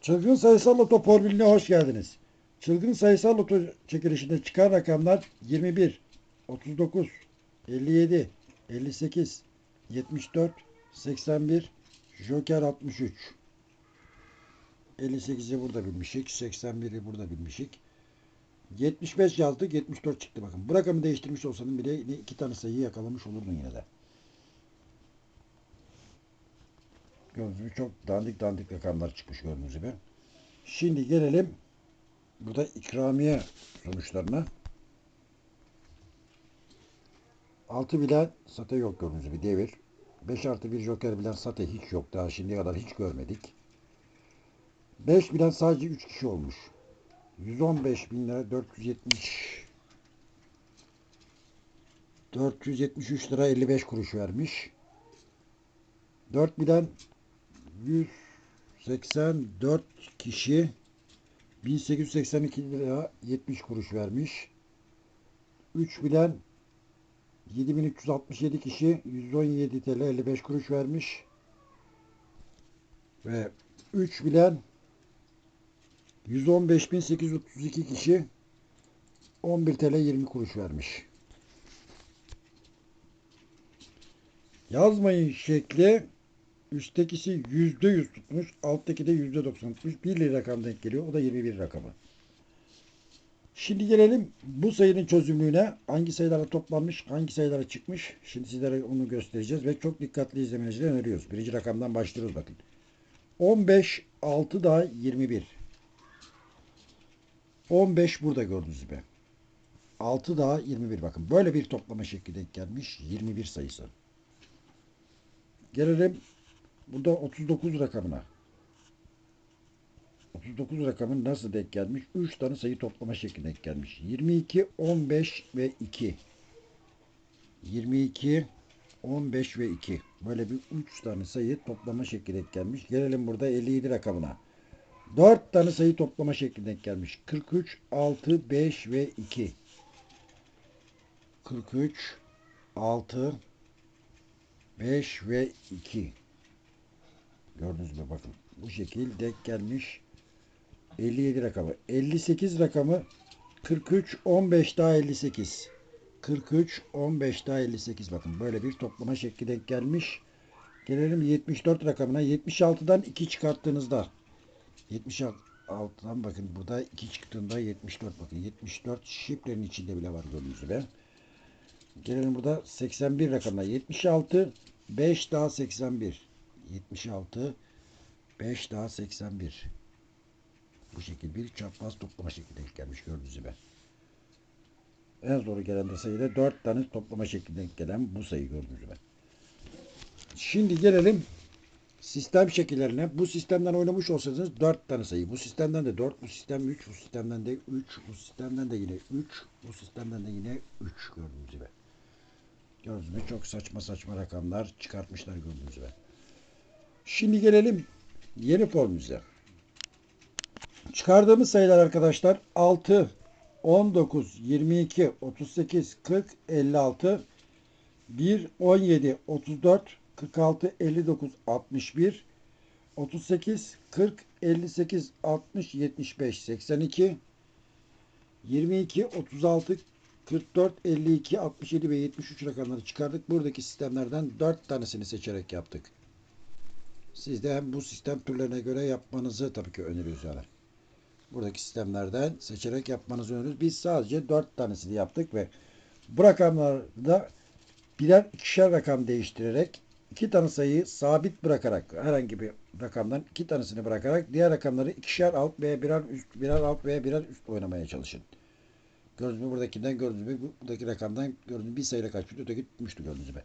Çılgın sayısal loto formülüne hoş geldiniz. Çılgın sayısal loto çekilişinde çıkan rakamlar 21, 39, 57, 58, 74, 81, Joker 63. 58'i burada bilmişik, 81'i burada bilmişik. 75 yazdık, 74 çıktı bakın. Bu rakamı değiştirmiş olsanın bile iki tane sayıyı yakalamış olurdun yine de. Gördüğünüz gibi çok dandik dandik rakamlar çıkmış gördüğünüz gibi. Şimdi gelelim burada ikramiye sonuçlarına. 6 bilen sate yok gördüğünüz gibi devir. 5 artı 1 joker bilen sate hiç yok. Daha şimdiye kadar hiç görmedik. 5 bilen sadece 3 kişi olmuş. 115 bin lira 470 473 lira 55 kuruş vermiş. 4 bilen 184 kişi 1882 lira 70 kuruş vermiş. 3 bilen 7367 kişi 117 TL 55 kuruş vermiş. Ve 3 bilen 115.832 kişi 11 TL 20 kuruş vermiş. Yazmayın şekli üsttekisi yüzde yüz tutmuş, alttaki de yüzde doksan tutmuş. Bir rakam denk geliyor. O da 21 rakamı. Şimdi gelelim bu sayının çözümlüğüne. Hangi sayılara toplanmış, hangi sayılara çıkmış. Şimdi sizlere onu göstereceğiz ve çok dikkatli izlemenizi öneriyoruz. Birinci rakamdan başlıyoruz bakın. 15, 6 daha 21. 15 burada gördüğünüz gibi. 6 daha 21 bakın. Böyle bir toplama şekli denk gelmiş. 21 sayısı. Gelelim burada 39 rakamına. 39 rakamın nasıl denk gelmiş? 3 tane sayı toplama şekli denk gelmiş. 22, 15 ve 2. 22, 15 ve 2. Böyle bir 3 tane sayı toplama şekli denk gelmiş. Gelelim burada 57 rakamına. 4 tane sayı toplama şekli denk gelmiş. 43, 6, 5 ve 2. 43, 6, 5 ve 2. Gördünüz mü bakın. Bu şekil denk gelmiş. 57 rakamı. 58 rakamı 43, 15 daha 58. 43, 15 daha 58 bakın. Böyle bir toplama şekli denk gelmiş. Gelelim 74 rakamına. 76'dan 2 çıkarttığınızda 76'dan bakın burada 2 çıktığında 74 bakın. 74 şifrenin içinde bile var gördüğünüz gibi. Gelelim burada 81 rakamına. 76 5 daha 81. 76 5 daha 81. Bu şekilde bir çapraz toplama şekli gelmiş gördüğünüz gibi. En zoru gelen de sayıda 4 tane toplama şekli gelen bu sayı gördüğünüz gibi. Şimdi gelelim sistem şekillerine. Bu sistemden oynamış olsanız 4 tane sayı. Bu sistemden de 4, bu sistem 3, bu sistemden de 3, bu sistemden de yine 3, bu sistemden de yine 3 gördüğünüz gibi. Gördüğünüz gibi çok saçma saçma rakamlar çıkartmışlar gördüğünüz gibi. Şimdi gelelim yeni formümüze. Çıkardığımız sayılar arkadaşlar 6, 19, 22, 38, 40, 56, 1, 17, 34, 46, 59, 61, 38, 40, 58, 60, 75, 82, 22, 36, 44, 52, 67 ve 73 rakamları çıkardık. Buradaki sistemlerden 4 tanesini seçerek yaptık. Siz de hem bu sistem türlerine göre yapmanızı tabii ki öneriyoruz yani. Buradaki sistemlerden seçerek yapmanızı öneriyoruz. Biz sadece 4 tanesini yaptık ve bu rakamlarda birer ikişer rakam değiştirerek iki tane sayıyı sabit bırakarak herhangi bir rakamdan iki tanesini bırakarak diğer rakamları ikişer alt veya birer üst, birer alt veya birer üst oynamaya çalışın. Gördüğünüz mü buradakinden gördüğünüz gibi buradaki rakamdan gördüğünüz bir sayıyla kaçmıştı öteki tutmuştu gördüğünüz gibi.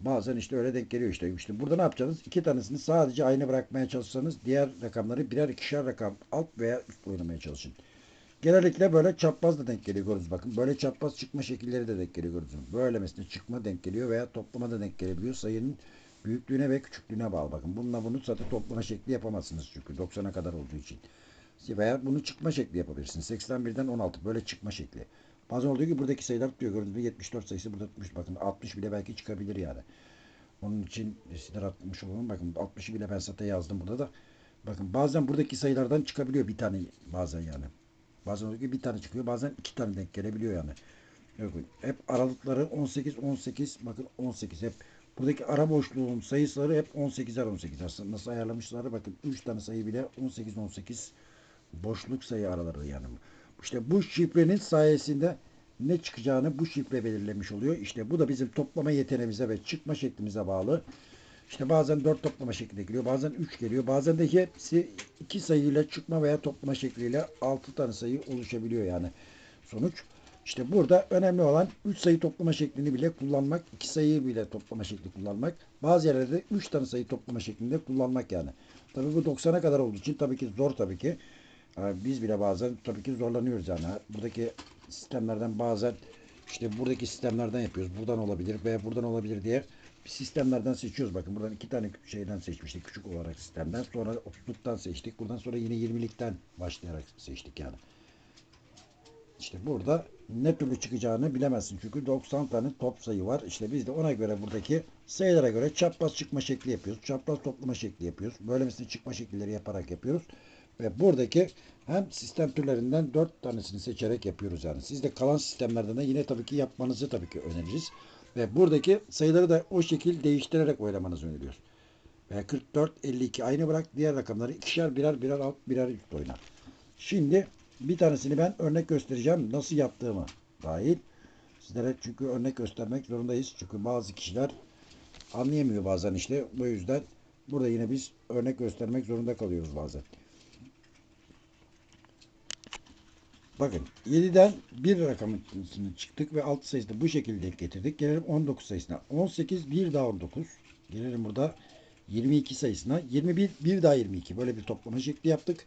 Bazen işte öyle denk geliyor işte. işte burada ne yapacaksınız? İki tanesini sadece aynı bırakmaya çalışsanız diğer rakamları birer ikişer rakam alt veya üst oynamaya çalışın. Genellikle böyle çapraz da denk geliyor gördüğünüz bakın. Böyle çapraz çıkma şekilleri de denk geliyor gördüğünüz mü? Böyle mesela çıkma denk geliyor veya toplama da denk gelebiliyor. Sayının büyüklüğüne ve küçüklüğüne bağlı bakın. Bununla bunu zaten toplama şekli yapamazsınız çünkü 90'a kadar olduğu için. Veya bunu çıkma şekli yapabilirsiniz. 81'den 16 böyle çıkma şekli. Bazen oluyor ki buradaki sayılar tutuyor. Gördüğünüz gibi 74 sayısı burada tutmuş. Bakın 60 bile belki çıkabilir yani. Onun için sinir atmış olalım. Bakın 60'ı bile ben zaten yazdım burada da. Bakın bazen buradaki sayılardan çıkabiliyor bir tane bazen yani. Bazen oradaki bir tane çıkıyor. Bazen iki tane denk gelebiliyor yani. Yok, hep aralıkları 18 18 bakın 18 hep buradaki ara boşluğun sayıları hep 18'er 18 aslında nasıl ayarlamışlar bakın 3 tane sayı bile 18 18 boşluk sayı araları yani. İşte bu şifrenin sayesinde ne çıkacağını bu şifre belirlemiş oluyor. İşte bu da bizim toplama yeteneğimize ve çıkma şeklimize bağlı. İşte bazen 4 toplama şeklinde geliyor. Bazen 3 geliyor. Bazen de hepsi 2 sayıyla çıkma veya toplama şekliyle 6 tane sayı oluşabiliyor yani sonuç. İşte burada önemli olan 3 sayı toplama şeklini bile kullanmak, 2 sayıyı bile toplama şekli kullanmak. Bazı yerlerde 3 tane sayı toplama şeklinde kullanmak yani. Tabii bu 90'a kadar olduğu için tabii ki zor tabii ki. Yani biz bile bazen tabii ki zorlanıyoruz yani. Buradaki sistemlerden bazen işte buradaki sistemlerden yapıyoruz. Buradan olabilir veya buradan olabilir diye sistemlerden seçiyoruz. Bakın buradan iki tane şeyden seçmiştik küçük olarak sistemden. Sonra 30'luktan seçtik. Buradan sonra yine 20'likten başlayarak seçtik yani. İşte burada ne türlü çıkacağını bilemezsin. Çünkü 90 tane top sayı var. İşte biz de ona göre buradaki sayılara göre çapraz çıkma şekli yapıyoruz. Çapraz toplama şekli yapıyoruz. Böylemesine çıkma şekilleri yaparak yapıyoruz. Ve buradaki hem sistem türlerinden 4 tanesini seçerek yapıyoruz yani. Siz de kalan sistemlerden de yine tabii ki yapmanızı tabii ki öneririz. Ve buradaki sayıları da o şekil değiştirerek oynamanızı öneriyoruz. Ve 44, 52 aynı bırak. Diğer rakamları ikişer birer birer alt birer üst oyna. Şimdi bir tanesini ben örnek göstereceğim. Nasıl yaptığımı dahil. Sizlere çünkü örnek göstermek zorundayız. Çünkü bazı kişiler anlayamıyor bazen işte. Bu yüzden burada yine biz örnek göstermek zorunda kalıyoruz bazen. Bakın 7'den bir rakamını çıktık ve 6 sayısını bu şekilde getirdik. Gelelim 19 sayısına. 18 bir daha 19. Gelelim burada 22 sayısına. 21 bir daha 22. Böyle bir toplama şekli yaptık.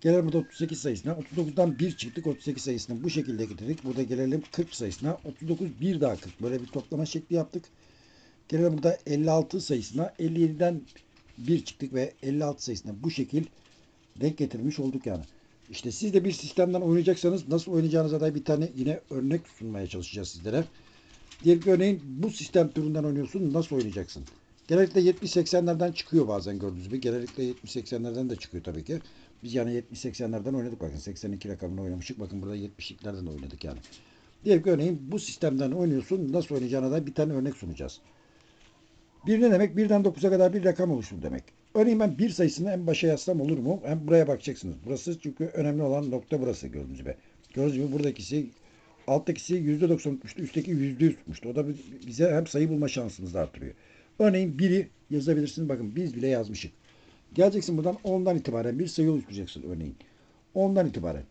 Gelelim burada 38 sayısına. 39'dan 1 çıktık. 38 sayısını bu şekilde getirdik. Burada gelelim 40 sayısına. 39 bir daha 40. Böyle bir toplama şekli yaptık. Gelelim burada 56 sayısına. 57'den 1 çıktık ve 56 sayısına bu şekil denk getirmiş olduk yani. İşte siz de bir sistemden oynayacaksanız nasıl oynayacağınıza dair bir tane yine örnek sunmaya çalışacağız sizlere. Diyelim ki örneğin bu sistem türünden oynuyorsun nasıl oynayacaksın? Genellikle 70-80'lerden çıkıyor bazen gördüğünüz gibi. Genellikle 70-80'lerden de çıkıyor tabii ki. Biz yani 70-80'lerden oynadık bakın. 82 rakamını oynamıştık. Bakın burada 70'liklerden de oynadık yani. Diyelim ki örneğin bu sistemden oynuyorsun. Nasıl oynayacağına dair bir tane örnek sunacağız. Bir ne demek? Birden 9'a kadar bir rakam oluştur demek. Örneğin ben bir sayısını en başa yazsam olur mu? Hem buraya bakacaksınız. Burası çünkü önemli olan nokta burası gördüğünüz gibi. Gördüğünüz gibi buradakisi alttakisi %90 tutmuştu. Üstteki %100 tutmuştu. O da bize hem sayı bulma şansımızı artırıyor. Örneğin biri yazabilirsiniz. Bakın biz bile yazmışık. Geleceksin buradan 10'dan itibaren bir sayı oluşturacaksın örneğin. 10'dan itibaren.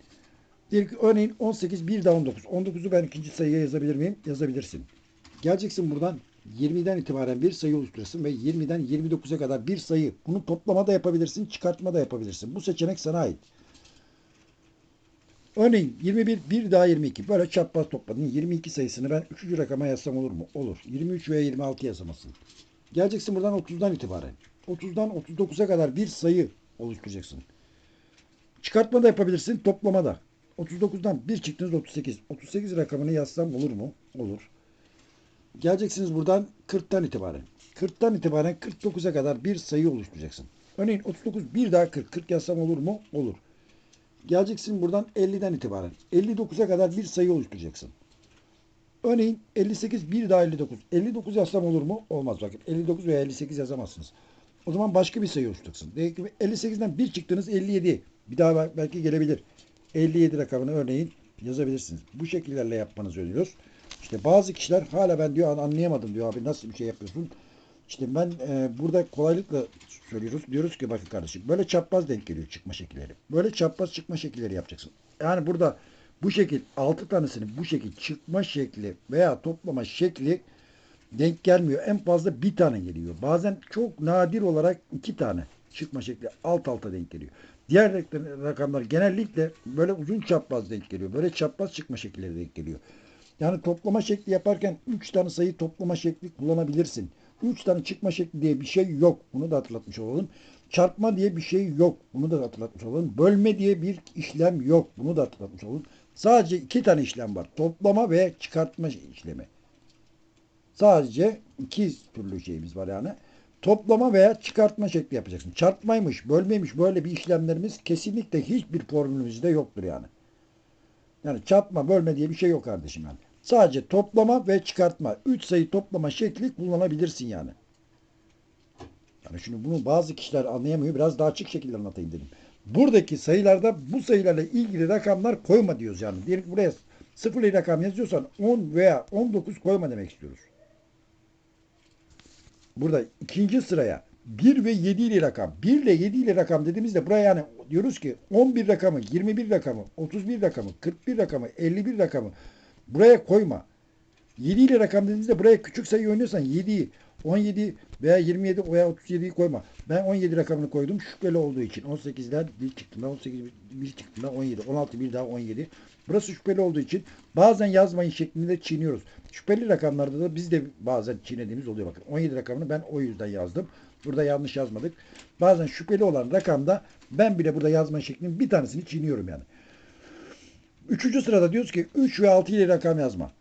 Diyelim ki örneğin 18 bir daha 19. 19'u ben ikinci sayıya yazabilir miyim? Yazabilirsin. Geleceksin buradan 20'den itibaren bir sayı oluşturursun ve 20'den 29'a kadar bir sayı. Bunu toplama da yapabilirsin, çıkartma da yapabilirsin. Bu seçenek sana ait. Örneğin 21, bir daha 22. Böyle çapraz topladın. 22 sayısını ben 3. rakama yazsam olur mu? Olur. 23 veya 26 yazamazsın. Geleceksin buradan 30'dan itibaren. 30'dan 39'a kadar bir sayı oluşturacaksın. Çıkartma da yapabilirsin, toplama da. 39'dan bir çıktınız 38. 38 rakamını yazsam olur mu? Olur. Geleceksiniz buradan 40'tan itibaren. 40'tan itibaren 49'a kadar bir sayı oluşturacaksın. Örneğin 39 bir daha 40. 40 yazsam olur mu? Olur. Geleceksin buradan 50'den itibaren. 59'a kadar bir sayı oluşturacaksın. Örneğin 58 bir daha 59. 59 yazsam olur mu? Olmaz bakın. 59 veya 58 yazamazsınız. O zaman başka bir sayı oluşturacaksın. Demek ki 58'den bir çıktınız 57. Bir daha belki gelebilir. 57 rakamını örneğin yazabilirsiniz. Bu şekillerle yapmanızı öneriyoruz. İşte bazı kişiler hala ben diyor anlayamadım diyor abi nasıl bir şey yapıyorsun. İşte ben e, burada kolaylıkla söylüyoruz. Diyoruz ki bakın kardeşim böyle çapraz denk geliyor çıkma şekilleri. Böyle çapraz çıkma şekilleri yapacaksın. Yani burada bu şekil 6 tanesini bu şekil çıkma şekli veya toplama şekli denk gelmiyor. En fazla bir tane geliyor. Bazen çok nadir olarak iki tane çıkma şekli alt alta denk geliyor. Diğer rakamlar genellikle böyle uzun çapraz denk geliyor. Böyle çapraz çıkma şekilleri denk geliyor. Yani toplama şekli yaparken 3 tane sayı toplama şekli kullanabilirsin. 3 tane çıkma şekli diye bir şey yok. Bunu da hatırlatmış olalım. Çarpma diye bir şey yok. Bunu da hatırlatmış olalım. Bölme diye bir işlem yok. Bunu da hatırlatmış olalım. Sadece iki tane işlem var. Toplama ve çıkartma işlemi. Sadece iki türlü şeyimiz var yani. toplama veya çıkartma şekli yapacaksın. Çarpmaymış, bölmeymiş böyle bir işlemlerimiz kesinlikle hiçbir formülümüzde yoktur yani. Yani çarpma, bölme diye bir şey yok kardeşim yani. Sadece toplama ve çıkartma. Üç sayı toplama şekli kullanabilirsin yani. Yani şimdi bunu bazı kişiler anlayamıyor. Biraz daha açık şekilde anlatayım dedim. Buradaki sayılarda bu sayılarla ilgili rakamlar koyma diyoruz yani. Diyelim ki buraya sıfırlı rakam yazıyorsan 10 veya 19 koyma demek istiyoruz. Burada ikinci sıraya 1 ve 7 ile rakam. 1 ile 7 ile rakam dediğimizde buraya yani diyoruz ki 11 rakamı, 21 rakamı, 31 rakamı, 41 rakamı, 51 rakamı buraya koyma. 7 ile rakam dediğimizde buraya küçük sayı oynuyorsan 7'yi, 17 veya 27 veya 37'yi koyma. Ben 17 rakamını koydum şüpheli olduğu için. 18'den 1 çıktı. Ben 18 1 çıktı. Ben 17. 16 bir daha 17. Burası şüpheli olduğu için bazen yazmayın şeklinde çiğniyoruz. Şüpheli rakamlarda da biz de bazen çiğnediğimiz oluyor. Bakın 17 rakamını ben o yüzden yazdım. Burada yanlış yazmadık. Bazen şüpheli olan rakamda ben bile burada yazma şeklinin bir tanesini çiğniyorum yani. Üçüncü sırada diyoruz ki 3 ve 6 ile rakam yazma.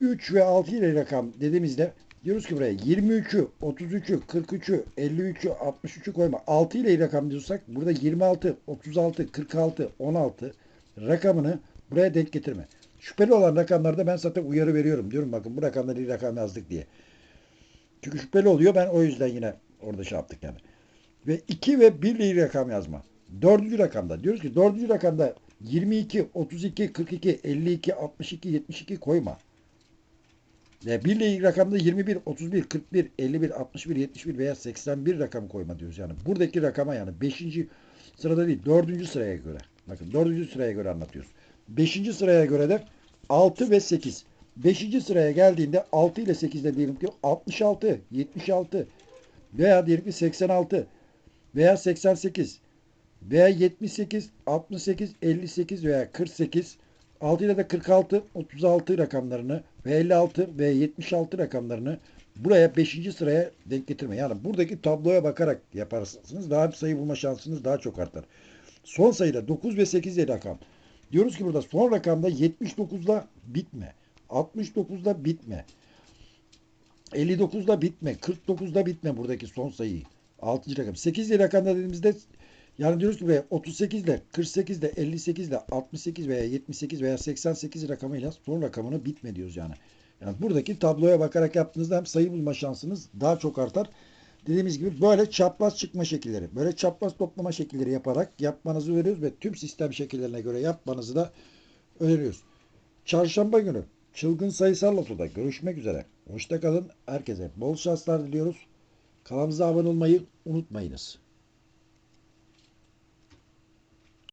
3 ve 6 ile rakam dediğimizde diyoruz ki buraya 23'ü, 33'ü, 43'ü, 53'ü, 63'ü koyma. 6 ile rakam diyorsak burada 26, 36, 46, 16 rakamını buraya denk getirme. Şüpheli olan rakamlarda ben zaten uyarı veriyorum. Diyorum bakın bu rakamları iyi rakam yazdık diye. Çünkü şüpheli oluyor. Ben o yüzden yine orada şey yaptık yani. Ve 2 ve 1 ile rakam yazma. Dördüncü rakamda diyoruz ki dördüncü rakamda 22, 32, 42, 52, 62, 72 koyma. Ve 1 ile ilgili rakamda 21, 31, 41, 51, 61, 71 veya 81 rakamı koyma diyoruz. Yani buradaki rakama yani 5. sırada değil 4. sıraya göre. Bakın 4. sıraya göre anlatıyoruz. 5. sıraya göre de 6 ve 8. 5. sıraya geldiğinde 6 ile 8'de diyelim ki 66, 76 veya diyelim ki 86 veya 88 veya 78, 68, 58 veya 48 6 ile de 46, 36 rakamlarını ve 56 ve 76 rakamlarını buraya 5. sıraya denk getirme. Yani buradaki tabloya bakarak yaparsınız. Daha bir sayı bulma şansınız daha çok artar. Son sayıda 9 ve 8 ile rakam. Diyoruz ki burada son rakamda 79'la bitme. 69'da bitme. 59'da bitme. 49'da bitme buradaki son sayıyı. 6. rakam. 8 ile rakamda dediğimizde yani diyoruz ki buraya 38 ile 48 ile 58 ile 68 veya 78 veya 88 rakamıyla son rakamını bitme diyoruz yani. Yani buradaki tabloya bakarak yaptığınızda hem sayı bulma şansınız daha çok artar. Dediğimiz gibi böyle çapraz çıkma şekilleri, böyle çapraz toplama şekilleri yaparak yapmanızı veriyoruz ve tüm sistem şekillerine göre yapmanızı da öneriyoruz. Çarşamba günü çılgın sayısal lotoda görüşmek üzere. Hoşça kalın. Herkese bol şanslar diliyoruz. Kanalımıza abone olmayı unutmayınız.